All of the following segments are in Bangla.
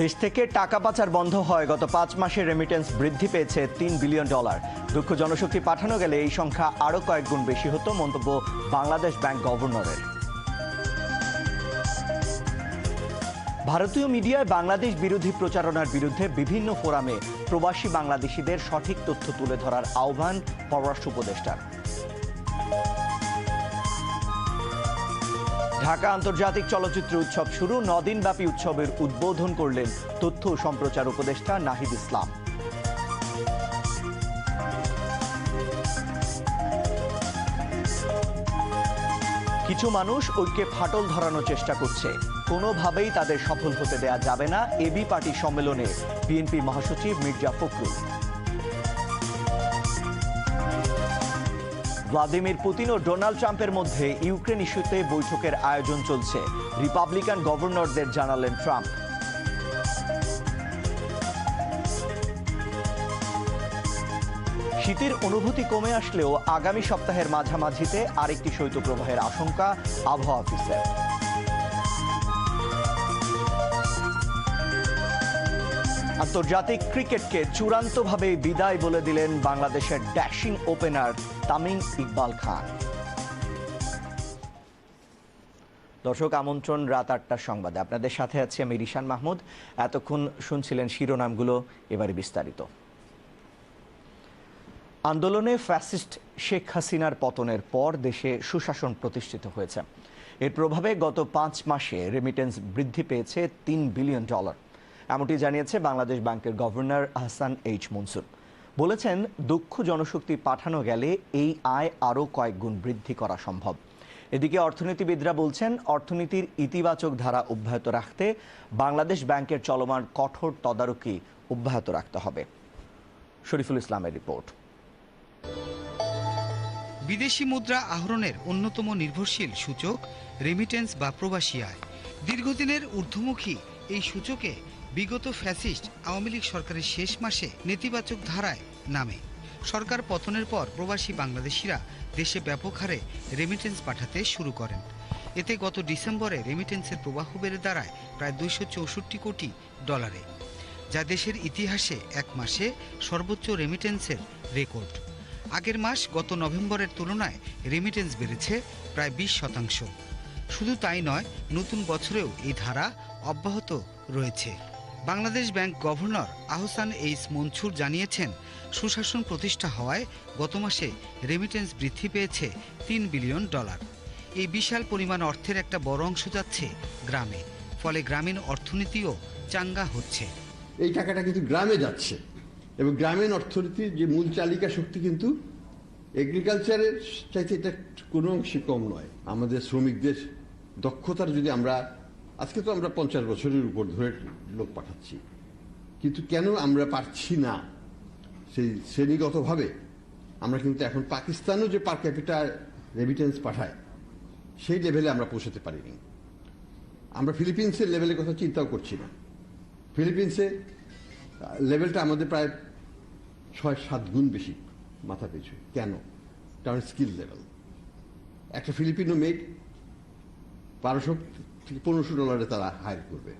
দেশ থেকে টাকা পাচার বন্ধ হয়। গত পাঁচ মাসে রেমিটেন্স বৃদ্ধি পেয়েছে তিন বিলিয়ন ডলার দক্ষ জনশক্তি পাঠানো গেলে এই সংখ্যা আরও কয়েক গুণ বেশি হতো, মন্তব্য বাংলাদেশ ব্যাংক গভর্নরের। ভারতীয় মিডিয়ায় বাংলাদেশ বিরোধী প্রচারণার বিরুদ্ধে বিভিন্ন ফোরামে প্রবাসী বাংলাদেশিদের সঠিক তথ্য তুলে ধরার আহ্বান পররাষ্ট্র উপদেষ্টার। ঢাকা আন্তর্জাতিক চলচ্চিত্র উৎসব শুরু। নদিনব্যাপী উৎসবের উদ্বোধন করলেন তথ্য সম্প্রচার উপদেষ্টা নাহিদ ইসলাম। কিছু মানুষ ঐক্যে ফাটল ধরানোর চেষ্টা করছে। কোনোভাবেই তাদের সফল হতে দেয়া যাবে না। এবি পার্টি সম্মেলনে বিএনপি মহাসচিব মির্জা ফখরুল। ভ্লাদিমির পুতিন ও ডোনাল্ড ট্রাম্পের মধ্যে ইউক্রেন ইস্যুতে বৈঠকের আয়োজন চলছে। রিপাবলিকান গভর্নরদের জানালেন ট্রাম্প। শীতের অনুভূতি কমে আসলেও আগামী সপ্তাহের মাঝামাঝিতে আরেকটি শৈত্যপ্রবাহের আশঙ্কা আবহাওয়া অফিসের। আন্তর্জাতিক ক্রিকেটকে চূড়ান্তভাবে বিদায় বলে দিলেন বাংলাদেশের ড্যাশিং ওপেনার তামিম ইকবাল খান। দর্শক, আমন্ত্রণ রাত আটটার সংবাদে। আপনাদের সাথে আছি আমি রিশান মাহমুদ। এতক্ষণ শুনছিলেন শিরোনামগুলো, এবারে বিস্তারিত। আন্দোলনে ফ্যাসিস্ট শেখ হাসিনার পতনের পর দেশে সুশাসন প্রতিষ্ঠিত হয়েছে। এর প্রভাবে গত পাঁচ মাসে রেমিটেন্স বৃদ্ধি পেয়েছে তিন বিলিয়ন ডলার এমনটি জানিয়েছে বাংলাদেশ ব্যাংকের গভর্নর আহসান এইচ মনসুর। বলেছেন দক্ষ জনশক্তি পাঠানো গেলে এই আয় আরও কয়েক গুণ বৃদ্ধি করা সম্ভব। এদিকে অর্থনীতিবিদরা বলছেন, অর্থনীতির ইতিবাচক ধারা অব্যাহত রাখতে বাংলাদেশ ব্যাংকের চলমান কঠোর তদারকি অব্যাহত রাখতে হবে। শরীফুল ইসলামের রিপোর্ট। বিদেশি মুদ্রা আহরণের অন্যতম নির্ভরশীল সূচক রেমিটেন্স বা প্রবাসী আয়। দীর্ঘদিনের ঊর্ধ্বমুখী এই সূচকে বিগত ফ্যাসিস্ট আওয়ামী লীগ সরকারের শেষ মাসে নেতিবাচক ধারায় নামে। সরকার পতনের পর প্রবাসী বাংলাদেশিরা দেশে ব্যাপক হারে রেমিটেন্স পাঠাতে শুরু করেন। এতে গত ডিসেম্বরে রেমিটেন্সের প্রবাহ বেড়ে দাঁড়ায় প্রায় দুইশো চৌষট্টি কোটি ডলারে, যা দেশের ইতিহাসে এক মাসে সর্বোচ্চ রেমিটেন্সের রেকর্ড আগের মাস গত নভেম্বরের তুলনায় রেমিটেন্স বেড়েছে প্রায় বিশ শতাংশ। শুধু তাই নয়, নতুন বছরেও এই ধারা অব্যাহত রয়েছে। Bangladesh bank governor Ahsan H Mansur জানিয়েছেন, সুশাসন প্রতিষ্ঠা হওয়ায় গত মাসে রেমিটেন্স বৃদ্ধি পেয়েছে তিন বিলিয়ন ডলার। এই বিশাল পরিমাণ অর্থের একটা বড় অংশ যাচ্ছে গ্রামে, ফলে গ্রামীণ অর্থনীতিও চাঙ্গা হচ্ছে। এই টাকাটা কিন্তু গ্রামে যাচ্ছে এবং গ্রামীণ অর্থনীতির যে মূল চালিকা শক্তি কিন্তু এগ্রিকালচারের চাইতে এটা কোনো অংশে কম নয়। আমাদের শ্রমিকদের দক্ষতার যদি আমরা আজকে তো আমরা পঞ্চাশ বছরের উপর ধরে লোক পাঠাচ্ছি। কিন্তু কেন আমরা পারছি না? সেই শ্রেণীগতভাবে আমরা কিন্তু এখন পাকিস্তানও যে পার ক্যাপিটাল রেমিটেন্স পাঠায়, সেই লেভেলে আমরা পৌঁছাতে পারিনি। আমরা ফিলিপিন্সের লেভেলের কথা চিন্তাও করছি না। ফিলিপিন্সে লেভেলটা আমাদের প্রায় ছয় সাত গুণ বেশি মাথা পিছু। কেন? কারণ স্কিল লেভেল একটা ফিলিপিনো মেয়ে বারোশো পনেরোশো ডলারে তারা হায়ার করবে।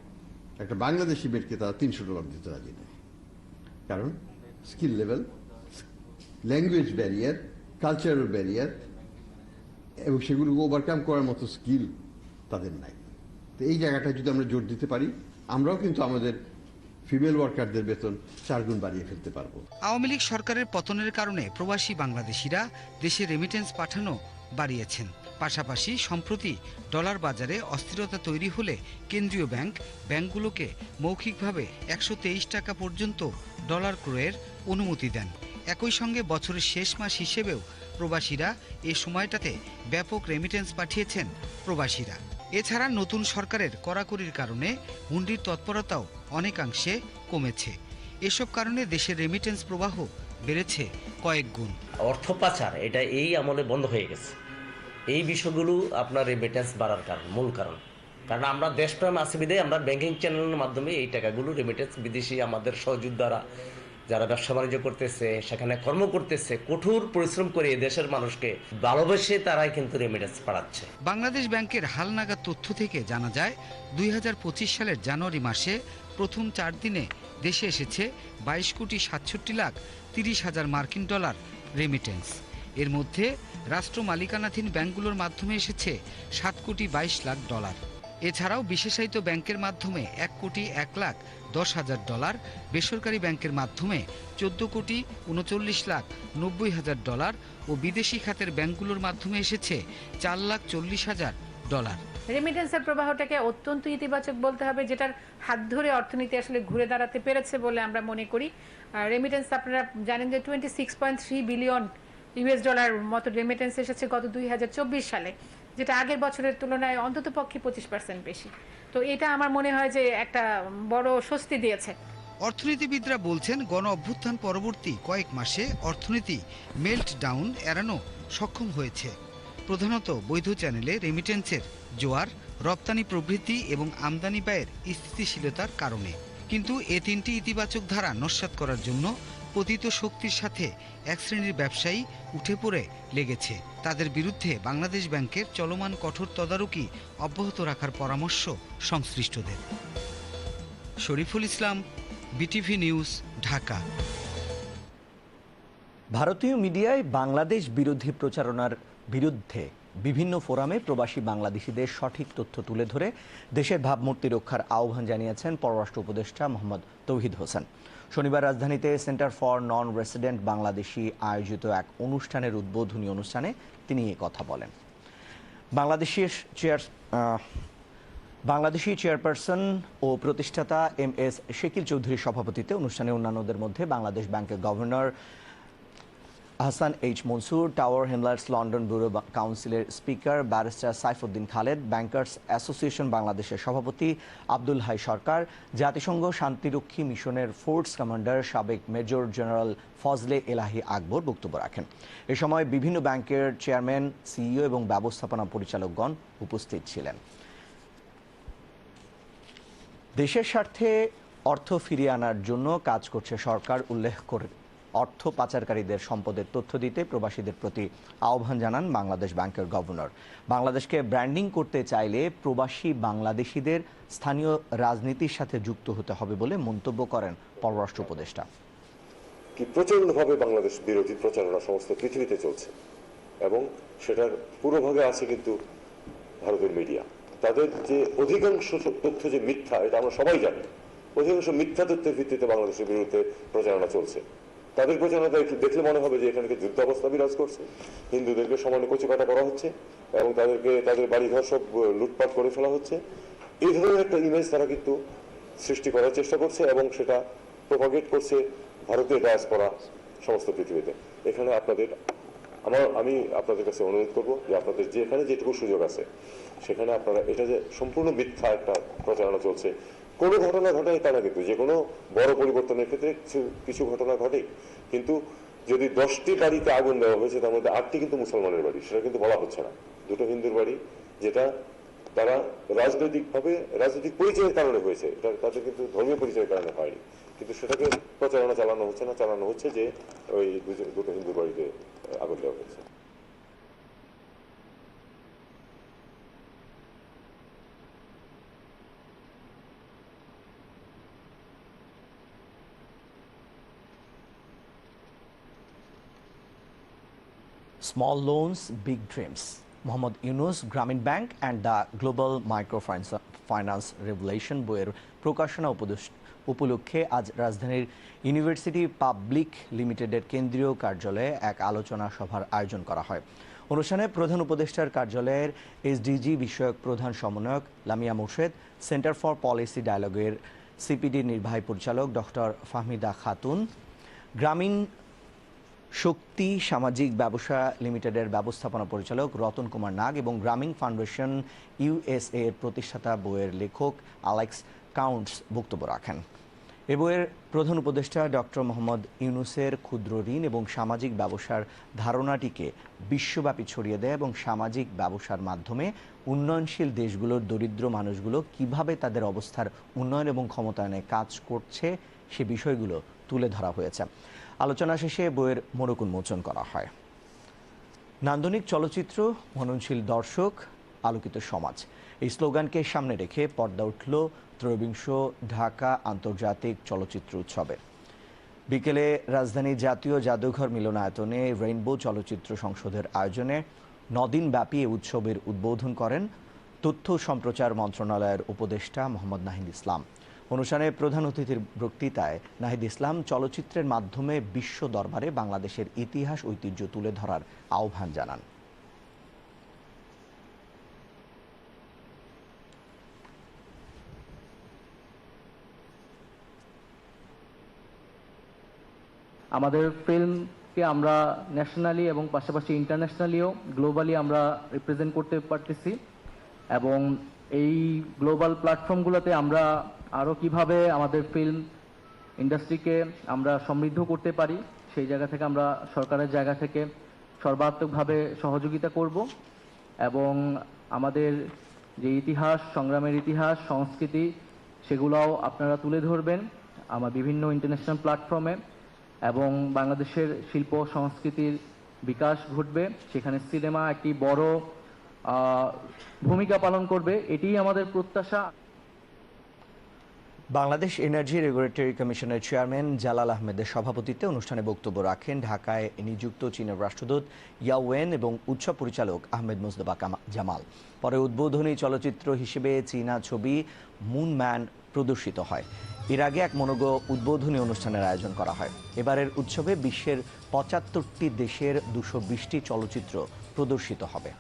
একটা বাংলাদেশি মেয়েকে তারা তিনশো ডলার দিতে রাজি নেয় কারণ skill level language barrier cultural barrier এবং সেগুলোকে ওভারকাম করার মতো স্কিল তাদের নাই। তো এই জায়গাটা যদি আমরা জোর দিতে পারি, আমরাও কিন্তু আমাদের ফিমেল ওয়ার্কারদের বেতন চারগুণ বাড়িয়ে ফেলতে পারব। আওয়ামী লীগ সরকারের পতনের কারণে প্রবাসী বাংলাদেশিরা দেশে রেমিটেন্স পাঠানো বাড়িয়েছেন। পাশাপাশি সম্প্রতি ডলার বাজারে অস্থিরতা তৈরি হলে কেন্দ্রীয় ব্যাংক ব্যাংকগুলোকে মৌখিকভাবে একশো তেইশ টাকা পর্যন্ত ডলার ক্রয়ের অনুমতি দেন। একই সঙ্গে বছরের শেষ মাস হিসেবেও প্রবাসীরা এ সময়টাতে ব্যাপক রেমিটেন্স পাঠিয়েছেন প্রবাসীরা। এছাড়া নতুন সরকারের কড়াকড়ির কারণে হুন্ডির তৎপরতাও অনেকাংশে কমেছে। এসব কারণে দেশের রেমিটেন্স প্রবাহ বেড়েছে কয়েক গুণ। অর্থ পাচার, এটা এই আমলে বন্ধ হয়ে গেছে। এই বিষয়গুলো আপনার রেমিটেন্স বাড়ার কারণ, মূল কারণ। কারণ আমরা দেশপ্রেম আছে বিধে আমরা ব্যাংকিং চ্যানেলের মাধ্যমে এই টাকাগুলো রেমিটেন্স বিদেশি আমাদের সহযোদ্ধারা যারা ব্যবসা বাণিজ্য করতেছে, সেখানে কর্ম করতেছে, কঠোর পরিশ্রম করে দেশের মানুষকে ভালোবেসে তারাই কিন্তু রেমিটেন্স পাঠাচ্ছে বাংলাদেশ ব্যাংকের হালনাগাদ তথ্য থেকে জানা যায়, দুই হাজার পঁচিশ সালের জানুয়ারি মাসে প্রথম চার দিনে দেশে এসেছে বাইশ কোটি সাতষট্টি লাখ তিরিশ হাজার মার্কিন ডলার রেমিটেন্স এর মধ্যে রাষ্ট্র মালিকানাধীন ব্যাংকগুলোর মাধ্যমে এসেছে সাত কোটি বাইশ লাখ ডলার। এছাড়াও বিশেষায়িত ব্যাংকের মাধ্যমে এক কোটি এক লাখ দশ হাজার ডলার, বেসরকারি ব্যাংকের মাধ্যমে চোদ্দ কোটি উনচল্লিশ লাখ নব্বই হাজার ডলার ও বিদেশি খাতের ব্যাংকগুলোর মাধ্যমে এসেছে চার লাখ চল্লিশ হাজার ডলার। রেমিটেন্সের প্রবাহটাকে অত্যন্ত ইতিবাচক বলতে হবে, যেটার হাত ধরে অর্থনীতি আসলে ঘুরে দাঁড়াতে পেরেছে বলে আমরা মনে করি। রেমিটেন্স আপনারা জানেন যে twenty six point three billion US dollar মতো রেমিটেন্স এসেছে গত দুই হাজার চব্বিশ সালে, যেটা আগের বছরের তুলনায় অন্তত পক্ষে পঁচিশ পার্সেন্ট বেশি। তো এটা আমার মনে হয় যে একটা বড় স্বস্তি দিয়েছে। অর্থনীতিবিদরা বলছেন গণ অভ্যুত্থান পরবর্তী কয়েক মাসে অর্থনীতি মেল্ট ডাউন এড়ানো সক্ষম হয়েছে। প্রধানত বৈধ চ্যানেলে রেমিটেন্সের জোয়ার, রপ্তানি প্রবৃদ্ধি এবং আমদানি ব্যয়ের স্থিতিশীলতার কারণে। কিন্তু এ তিনটি ইতিবাচক ধারা নস্যাৎ করার জন্য পতিত শক্তির সাথে এক শ্রেণির ব্যবসায়ী উঠে পড়ে লেগেছে। তাদের বিরুদ্ধে বাংলাদেশ ব্যাংকের চলমান কঠোর তদারকি অব্যাহত রাখার পরামর্শ সংশ্লিষ্টদের। Shariful Islam, BTV news, Dhaka. ভারতীয় মিডিয়ায় বাংলাদেশ বিরোধী প্রচারণার বিরুদ্ধে বিভিন্ন ফোরামে প্রবাসী বাংলাদেশিদের সঠিক তথ্য তুলে ধরে দেশের ভাবমূর্তি রক্ষার আহ্বান জানিয়েছেন পররাষ্ট্র উপদেষ্টা মোহাম্মদ তৌহিদ হোসেন। শনিবার রাজধানীতে centre for non resident Bangladeshi আয়োজিত এক অনুষ্ঠানের উদ্বোধনী অনুষ্ঠানে তিনি এ কথা বলেন। বাংলাদেশের চেয়ার বাংলাদেশি চেয়ারপারসন ও প্রতিষ্ঠাতা এম এস শেকিল চৌধুরীর সভাপতিত্বে অনুষ্ঠানে অন্যান্যদের মধ্যে বাংলাদেশ ব্যাংকের governor Ahsan H Mansur Tower Hamlets London Borough কাউন্সিলের speaker barrister Saifuddin Khaled bankers association বাংলাদেশের সভাপতি আব্দুল হাই সরকার, জাতিসংঘ শান্তিরক্ষী মিশনের ফোর্স কমান্ডার সাবেক মেজর জেনারেল ফজলে এলাহি আকবর বক্তব্য রাখেন। এ সময় বিভিন্ন ব্যাংকের চেয়ারম্যান সিইও এবং ব্যবস্থাপনা পরিচালকগণ উপস্থিত ছিলেন। দেশের স্বার্থে অর্থ ফিরিয়ে আনার জন্য কাজ করছে সরকার, উল্লেখ করে অর্থ পাচারকারীদের সম্পদের তথ্য দিতে প্রবাসীদের প্রতি আহ্বান জানান বাংলাদেশ ব্যাংকের গভর্নর। বাংলাদেশকে ব্র্যান্ডিং করতে চাইলে প্রবাসী বাংলাদেশিদের স্থানীয় রাজনীতির সাথে যুক্ত হতে হবে বলে মন্তব্য করেন পররাষ্ট্র উপদেষ্টা। কি বাংলাদেশ বিরোধী প্রচারণা সমস্ত পৃথিবীতে চলছে এবং সেটার পুরোভাগে আছে কিন্তু ভারতের মিডিয়া। তাদের যে অধিকাংশ তথ্য যে মিথ্যা, এটা আমরা সবাই জানি। অধিকাংশ মিথ্যা তথ্যের ভিত্তিতে বাংলাদেশের বিরুদ্ধে প্রচারণা চলছে। তাদের প্রচারণা একটু দেখলে মনে হবে যে এখানে যুদ্ধ অবস্থা বিরাজ করছে। হিন্দুদেরকে সমানে কচুকাটা করা হচ্ছে এবং তাদেরকে তাদের বাড়িঘর সব লুটপাট করে ফেলা হচ্ছে। এই ধরনের একটা ইমেজ তারা কিন্তু সৃষ্টি করার চেষ্টা করছে এবং সেটা প্রপাগেট করছে ভারতের ভারতীয় ডায়াসপরা সমস্ত পৃথিবীতে। এখানে আপনাদের, আমার, আমি আপনাদের কাছে অনুরোধ করব যে আপনাদের যেখানে যেটুকু সুযোগ আছে, সেখানে আপনারা, এটা যে সম্পূর্ণ মিথ্যা একটা প্রচারণা চলছে কোনো ঘটনা ঘটায় তা না কিন্তু, যে কোনো বড় পরিবর্তনের ক্ষেত্রে কিছু কিছু ঘটনা ঘটে। কিন্তু যদি দশটি বাড়িতে আগুন দেওয়া হয়েছে, তার মধ্যে আটটি কিন্তু মুসলমানের বাড়ি, সেটা কিন্তু বলা হচ্ছে না। দুটো হিন্দুর বাড়ি, যেটা তারা রাজনৈতিকভাবে রাজনৈতিক পরিচয়ের কারণে হয়েছে, এটা তাদের কিন্তু ধর্মীয় পরিচয়ের কারণে হয়নি। কিন্তু সেটাকে প্রচারণা চালানো হচ্ছে না, চালানো হচ্ছে যে ওই দুটো হিন্দুর বাড়িতে আগুন দেওয়া হয়েছে। Small loans big dreams Mohammad Yunus Grameen bank and the global microfinance regulation বইয়ের প্রকাশনা উপলক্ষে আজ রাজধানীর ইউনিভার্সিটি পাবলিক লিমিটেডের কেন্দ্রীয় কার্যালয়ে এক আলোচনা সভার আয়োজন করা হয়। অনুষ্ঠানে প্রধান উপদেষ্টার কার্যালয়ের এসডিজি বিষয়ক প্রধান সমন্বয়ক Lamia Murshed, centre for policy ডায়ালগের CPD নির্বাহী পরিচালক ডক্টর ফাহমিদা খাতুন, গ্রামীণ শক্তি সামাজিক ব্যবসা লিমিটেডের ব্যবস্থাপনা পরিচালক রতন কুমার নাগ এবং গ্রামীণ ফাউন্ডেশন ইউএসএ এর প্রতিষ্ঠাতা বইয়ের লেখক আলেক্স কাউন্টস বক্তব্য রাখেন। এ বইয়ের প্রধান উপদেষ্টা ডক্টর মোহাম্মদ ইউনুসের ক্ষুদ্র ঋণ এবং সামাজিক ব্যবসার ধারণাটিকে বিশ্বব্যাপী ছড়িয়ে দেয় এবং সামাজিক ব্যবসার মাধ্যমে উন্নয়নশীল দেশগুলোর দরিদ্র মানুষগুলো কীভাবে তাদের অবস্থার উন্নয়ন এবং ক্ষমতায়নে কাজ করছে সে বিষয়গুলো তুলে ধরা হয়েছে। আলোচনা শেষে বইয়ের মোড়ক উন্মোচন করা হয়। নান্দনিক চলচ্চিত্র, মননশীল দর্শক, আলোকিত সমাজ। এই স্লোগানকে সামনে রেখে পর্দা উঠল ত্রয়োবিংশ ঢাকা আন্তর্জাতিক চলচ্চিত্র উৎসবে। বিকেলে রাজধানী জাতীয় জাদুঘর মিলনায়তনে রেইনবো চলচ্চিত্র সংসদের আয়োজনে নদিন ব্যাপী এই উৎসবের উদ্বোধন করেন তথ্য সম্প্রচার মন্ত্রণালয়ের উপদেষ্টা মোহাম্মদ নাহিদ ইসলাম। অনুষ্ঠানে প্রধান অতিথির বক্তৃতায় নাহিদ ইসলাম চলচ্চিত্রের মাধ্যমে বিশ্ব দরবারে বাংলাদেশের ইতিহাস, ঐতিহ্য তুলে ধরার আহ্বান জানান। আমাদের ফিল্মকে আমরা ন্যাশনালি এবং পাশাপাশি ইন্টারন্যাশনালিও গ্লোবালি আমরা রিপ্রেজেন্ট করতে পারতেছি এবং এই গ্লোবাল প্ল্যাটফর্মগুলোতে আমরা আরও কীভাবে আমাদের ফিল্ম ইন্ডাস্ট্রিকে আমরা সমৃদ্ধ করতে পারি, সেই জায়গা থেকে আমরা সরকারের জায়গা থেকে সর্বাত্মকভাবে সহযোগিতা করব এবং আমাদের যে ইতিহাস, সংগ্রামের ইতিহাস, সংস্কৃতি, সেগুলোও আপনারা তুলে ধরবেন আমার বিভিন্ন ইন্টারন্যাশনাল প্ল্যাটফর্মে এবং বাংলাদেশের শিল্প, সংস্কৃতির বিকাশ ঘটবে। সেখানে সিনেমা একটি বড় ভূমিকা পালন করবে। এটিই আমাদের প্রত্যাশা। বাংলাদেশ এনার্জি রেগুলেটরি কমিশনের চেয়ারম্যান জালাল আহমেদের সভাপতিত্বে অনুষ্ঠানে বক্তব্য রাখেন ঢাকায় নিযুক্ত চীনের রাষ্ট্রদূত ইয়াওয়েন এবং উৎসব পরিচালক আহমেদ কামা- জামাল। পরে উদ্বোধনী চলচ্চিত্র হিসেবে চীনা ছবি মুন ম্যান প্রদর্শিত হয়। এর আগে এক মনোজ্ঞ উদ্বোধনী অনুষ্ঠানের আয়োজন করা হয়। এবারের উৎসবে বিশ্বের পঁচাত্তরটি দেশের দুশো বিশটি চলচ্চিত্র প্রদর্শিত হবে।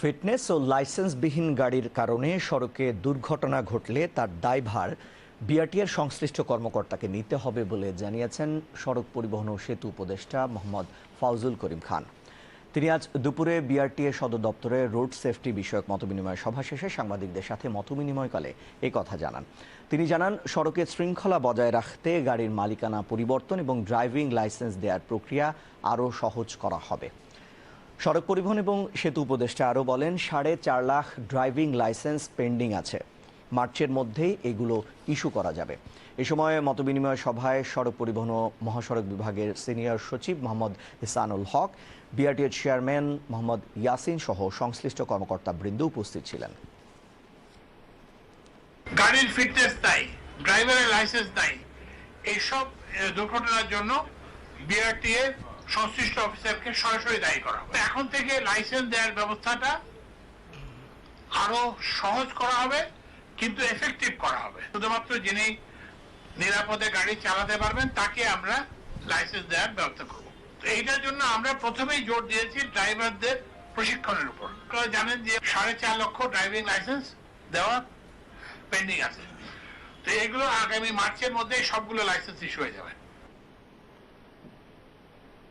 ফিটনেস ও লাইসেন্সবিহীন গাড়ির কারণে সড়কে দুর্ঘটনা ঘটলে তার দায়ভার বিআরটিএর সংশ্লিষ্ট কর্মকর্তাকে নিতে হবে বলে জানিয়েছেন সড়ক পরিবহন ও সেতু উপদেষ্টা মোহাম্মদ ফাউজুল করিম খান। তিনি আজ দুপুরে বিআরটিএ সদর দপ্তরে রোড সেফটি বিষয়ক মতবিনিময় সভা শেষে সাংবাদিকদের সাথে মতবিনিময়কালে এই কথা জানান। তিনি জানান সড়কের শৃঙ্খলা বজায় রাখতে গাড়ির মালিকানা পরিবর্তন এবং ড্রাইভিং লাইসেন্স দেওয়ার প্রক্রিয়া আরও সহজ করা হবে। সড়ক পরিবহন এবং সেতু উপদেষ্টা আরও বলেন, সাড়ে চার লাখ ড্রাইভিং লাইসেন্স পেন্ডিং আছে। মার্চের মধ্যেই এগুলো ইস্যু করা যাবে। এ সময় মতবিনিময় সভায় সড়ক পরিবহন ও মহাসড়ক বিভাগের সিনিয়র সচিব মোহাম্মদ ইসানুল হক বিআরটিএর চেয়ারম্যান মোহাম্মদ ইয়াসিন সহ সংশ্লিষ্ট কর্মকর্তা বৃন্দ উপস্থিত ছিলেন। গাড়ির ফিটনেস নাই ড্রাইভারের লাইসেন্স নাই। এইসব দুর্ঘটনার জন্য বিআরটিএ সংশ্লিষ্ট অফিসারকে সরাসরি দায়ী করা হবে। এখন থেকে লাইসেন্স দেওয়ার ব্যবস্থাটা আরও সহজ করা হবে, কিন্তু এফেক্টিভ করা হবে। শুধুমাত্র যিনি নিরাপদে গাড়ি চালাতে পারবেন, তাকে আমরা লাইসেন্স দেওয়ার ব্যবস্থা করব। তো এইটার জন্য আমরা প্রথমেই জোর দিয়েছি ড্রাইভারদের প্রশিক্ষণের উপর। জানেন যে সাড়ে চার লক্ষ ড্রাইভিং লাইসেন্স দেওয়া পেন্ডিং আছে। তো এগুলো আগামী মার্চের মধ্যে সবগুলো লাইসেন্স ইস্যু হয়ে যাবে।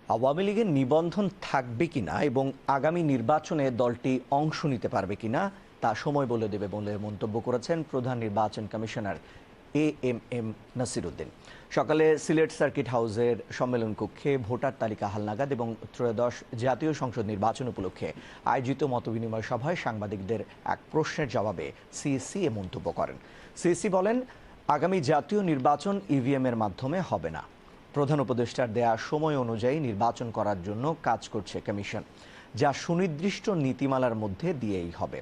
আওয়ামী লীগের নিবন্ধন থাকবে কিনা এবং আগামী নির্বাচনে দলটি অংশ নিতে পারবে কিনা তা সময় বলে দেবে বলে মন্তব্য করেছেন প্রধান নির্বাচন commissioner A M M Nasiruddin. সকালে সিলেট সার্কিট হাউসের সম্মেলন কক্ষে ভোটার তালিকা হালনাগাদ এবং ত্রয়োদশ জাতীয় সংসদ নির্বাচন উপলক্ষে আয়োজিত মতবিনিময় সভায় সাংবাদিকদের এক প্রশ্নের জবাবে সিএসসি এ মন্তব্য করেন। সিএসসি বলেন, আগামী জাতীয় নির্বাচন ইভিএম এর মাধ্যমে হবে না। প্রধান উপদেষ্টার দেয়া সময় অনুযায়ী নির্বাচন করার জন্য কাজ করছে কমিশন, যা সুনির্দিষ্ট নীতিমালার মধ্যে দিয়েই হবে।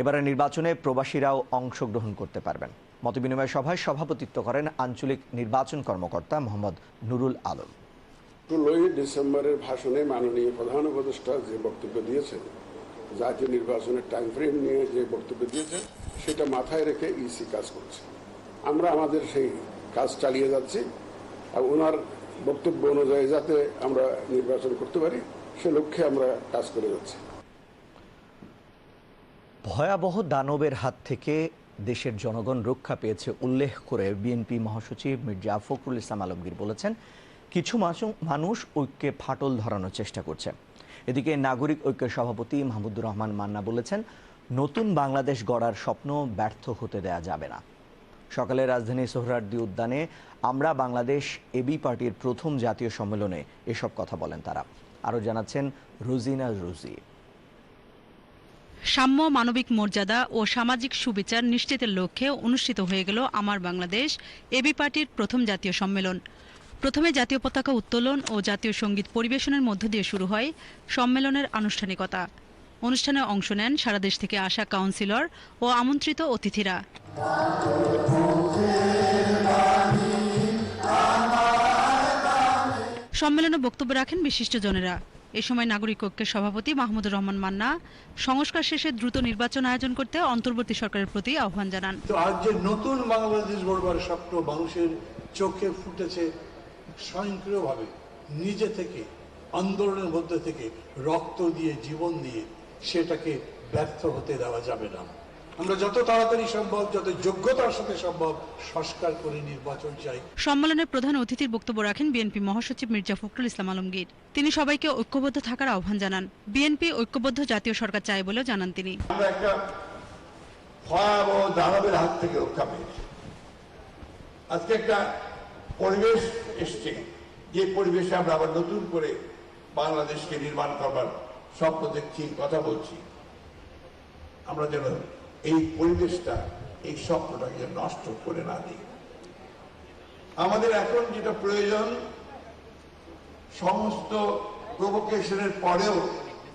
এবারে নির্বাচনে প্রবাসীরাও অংশগ্রহণ করতে পারবেন। মতবিনিময় সভায় সভাপতিত্ব করেন আঞ্চলিক নির্বাচন কর্মকর্তা মোহাম্মদ নুরুল আলম। ষোলোই ডিসেম্বরের ভাষণে মাননীয় প্রধান উপদেষ্টা যে বক্তব্য দিয়েছেন, জাতীয় নির্বাচনের টাইম ফ্রেম নিয়ে যে বক্তব্য দিয়েছেন, সেটা মাথায় রেখে ইসি কাজ করছে। আমরা আমাদের সেই কাজ চালিয়ে যাচ্ছি। আর ওনার বক্তব্য অনুযায়ী যাতে আমরা নির্বাচন করতে পারি, সে লক্ষ্যে আমরা কাজ করে যাচ্ছি। ভয়াবহ দানবের হাত থেকে দেশের জনগণ রক্ষা পেয়েছে উল্লেখ করে বিএনপি মহাসচিব মির্জা ফখরুল ইসলাম আলমগীর বলেছেন, কিছু মানুষ ঐক্যে ফাটল ধরানোর চেষ্টা করছে। এদিকে নাগরিক ঐক্যের সভাপতি মাহমুদুর রহমান মান্না বলেছেন, নতুন বাংলাদেশ গড়ার স্বপ্ন ব্যর্থ হতে দেয়া যাবে না। সকালে রাজধানী সোহরার্দি উদ্যানে আমরা বাংলাদেশ এবি পার্টির প্রথম জাতীয় সম্মেলনে এসব কথা বলেন তারা। আরও জানাচ্ছেন রুজিনা রুজি। সাম্য মানবিক মর্যাদা ও সামাজিক সুবিচার নিশ্চিতের লক্ষ্যে অনুষ্ঠিত হয়ে গেল আমার বাংলাদেশ এবি পার্টির প্রথম জাতীয় সম্মেলন। প্রথমে জাতীয় পতাকা উত্তোলন ও জাতীয় সংগীত পরিবেশনের মধ্য দিয়ে শুরু হয় সম্মেলনের আনুষ্ঠানিকতা। অনুষ্ঠানে অংশ নেন সারা দেশ থেকে আসা কাউন্সিলর ও আমন্ত্রিত অতিথিরা। সম্মেলনে বক্তব্য রাখেন বিশিষ্টজনেরা। এ সময় নাগরিক ঐক্যের সভাপতি মাহমুদুর রহমান মান্না। সংস্কার শেষে দ্রুত নির্বাচন আয়োজন করতে অন্তর্বর্তী সরকারের প্রতি আহ্বান জানান। আজ যে নতুন বাংলাদেশ গড়বার স্বপ্ন মানুষের চোখে ফুটেছে, স্বয়ংক্রিয়ভাবে নিজে থেকে, আন্দোলনের মধ্যে থেকে রক্ত দিয়ে, জীবন দিয়ে সেটাকে ব্যর্থ হতে দেওয়া যাবে না। আমরা যত তাড়াতাড়ি সম্ভব যত যোগ্যতার সাথে সম্ভব সংস্কার করে নির্বাচন চাই। সম্মেলনের প্রধান অতিথির বক্তব্য রাখেন বিএনপি মহাসচিব মির্জা ফখরুল ইসলাম আলমগীর। তিনি সবাইকে ঐক্যবদ্ধ থাকার আহ্বান জানান। বিএনপি ঐক্যবদ্ধ জাতীয় সরকার চায় বলেও জানান তিনি। আমরা একটা ভয়াবহ দানবের হাত থেকে রক্ষা পেয়েছি। আজকে একটা পরিবেশ এসছে। যে পরিবেশে আমরা আবার নতুন করে বাংলাদেশকে নির্মাণ করবার স্বপ্ন দেখছি কথা বলছি। আমরা যেন এই পরিবেশটা, এই স্বপ্নটাকে যেন নষ্ট করে না দিই। আমাদের এখন যেটা প্রয়োজন, সমস্ত প্রভোকেশনের পরেও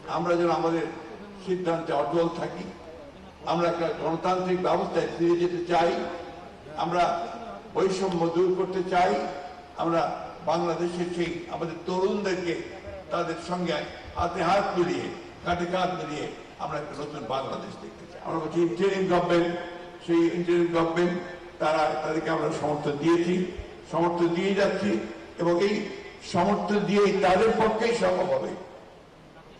আমরা যেন আমাদের সিদ্ধান্তে অটল থাকি। আমরা একটা গণতান্ত্রিক ব্যবস্থায় ফিরে যেতে চাই। আমরা বৈষম্য দূর করতে চাই। আমরা বাংলাদেশের সেই আমাদের তরুণদেরকে তাদের সঙ্গে হাতে মিলিয়ে মিলিয়ে আমরা একটা নতুন বাংলাদেশ দেখতে চাই। আমরা বলছি গভর্নমেন্ট সেই গভর্নমেন্ট তারা, তাদেরকে আমরা সমর্থন দিয়েছি, সমর্থন দিয়ে যাচ্ছি এবং এই সমর্থন দিয়ে তাদের পক্ষেই সম্ভব হবে।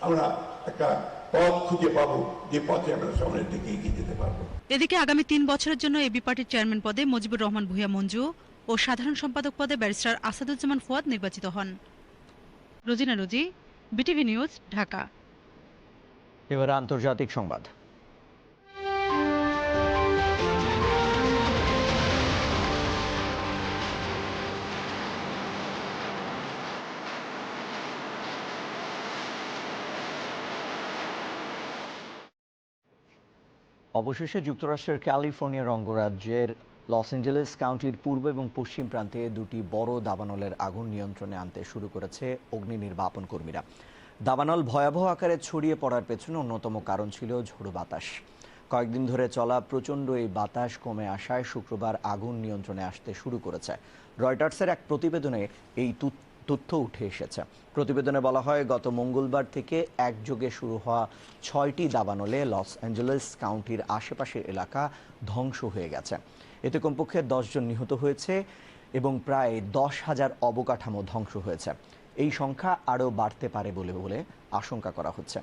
আমরা একটা পথ খুঁজে পাবো, যে পথে আমরা সামনের দিকে এগিয়ে যেতে পারব। এদিকে আগামী তিন বছরের জন্য এবি পার্টির চেয়ারম্যান পদে মুজিবুর রহমান ভূঁইয়া মঞ্জু ও সাধারণ সম্পাদক পদে ব্যারিস্টার আসাদুজ্জামান ফুয়াদ নির্বাচিত হন। Rozina Rozi BTV news Dhaka. এবার আন্তর্জাতিক সংবাদ। অবশেষে যুক্তরাষ্ট্রের ক্যালিফোর্নিয়ার অঙ্গরাজ্যের লস অ্যাঞ্জেলেস কাউন্টির পূর্ব এবং পশ্চিম প্রান্তে দুটি বড় দাবানলের আগুন নিয়ন্ত্রণে আনতে শুরু করেছে অগ্নি নির্বাপন কর্মীরা। দাবানল ভয়াবহ আকারে ছড়িয়ে পড়ার পেছনে অন্যতম কারণ ছিল ঝোড়ো বাতাস। কয়েকদিন ধরে চলা প্রচণ্ড এই বাতাস কমে আসায় শুক্রবার আগুন নিয়ন্ত্রণে আসতে শুরু করেছে। রয়টার্সের এক প্রতিবেদনে এই তথ্য উঠে এসেছে। প্রতিবেদনে বলা হয়, গত মঙ্গলবার থেকে একযোগে শুরু হওয়া ছয়টি দাবানলে লস অ্যাঞ্জেলেস কাউন্টির আশেপাশের এলাকা ধ্বংস হয়ে গেছে। এতে কমপক্ষে দশজন নিহত হয়েছে এবং প্রায় দশ হাজার অবকাঠামো ধ্বংস হয়েছে। এই সংখ্যা আরও বাড়তে পারে বলে বলে আশঙ্কা করা হচ্ছে।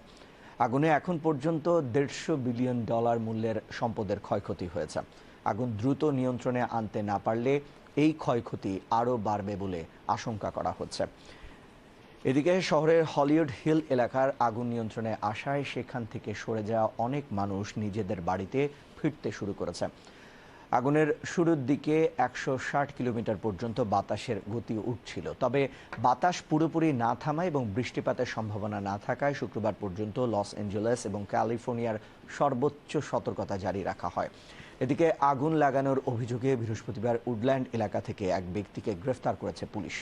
আগুনে এখন পর্যন্ত দেড়শো বিলিয়ন ডলার মূল্যের সম্পদের ক্ষয়ক্ষতি হয়েছে। আগুন দ্রুত নিয়ন্ত্রণে আনতে না পারলে এই ক্ষয়ক্ষতি আরও বাড়বে বলে আশঙ্কা করা হচ্ছে। এদিকে শহরের হলিউড হিল এলাকার আগুন নিয়ন্ত্রণে আসায় সেখান থেকে সরে যাওয়া অনেক মানুষ নিজেদের বাড়িতে ফিরতে শুরু করেছে। আগুনের শুরুর দিকে একশো ষাট কিলোমিটার পর্যন্ত বাতাসের গতি উঠছিল। তবে বাতাস পুরোপুরি না থামায় এবং বৃষ্টিপাতের সম্ভাবনা না থাকায় শুক্রবার পর্যন্ত লস অ্যাঞ্জেলেস এবং ক্যালিফোর্নিয়ার সর্বোচ্চ সতর্কতা জারি রাখা হয়। এদিকে আগুন লাগানোর অভিযোগে বৃহস্পতিবার উডল্যান্ড এলাকা থেকে এক ব্যক্তিকে গ্রেফতার করেছে পুলিশ।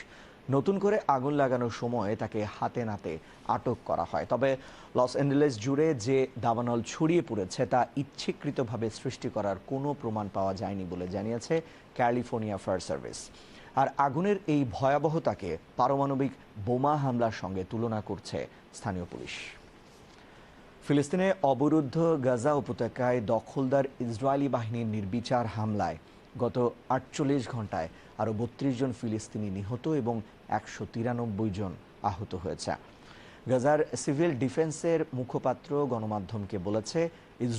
নতুন করে আগুন লাগানোর সময় তাকে হাতে নাতে আটক করা হয়। তবে লস অ্যাঞ্জেলেস জুড়ে যে দাবানল ছড়িয়ে পড়েছে, তা ইচ্ছাকৃতভাবে সৃষ্টি করার কোনো প্রমাণ পাওয়া যায়নি বলে জানিয়েছে ক্যালিফোর্নিয়া ফায়ার সার্ভিস। আর আগুনের এই ভয়াবহতাকে পারমাণবিক বোমা হামলার সঙ্গে তুলনা করছে স্থানীয় পুলিশ। ফিলিস্তিনে অবরুদ্ধ গাজা উপত্যকায় দখলদার ইসরায়েলি বাহিনীর নির্বিচার হামলায় গত আটচল্লিশ ঘন্টায় আরও বত্রিশ জন ফিলিস্তিনি নিহত এবং একশো তিরানব্বই জন আহত হয়েছে। গাজার সিভিল ডিফেন্সের মুখপাত্র গণমাধ্যমকে বলেছে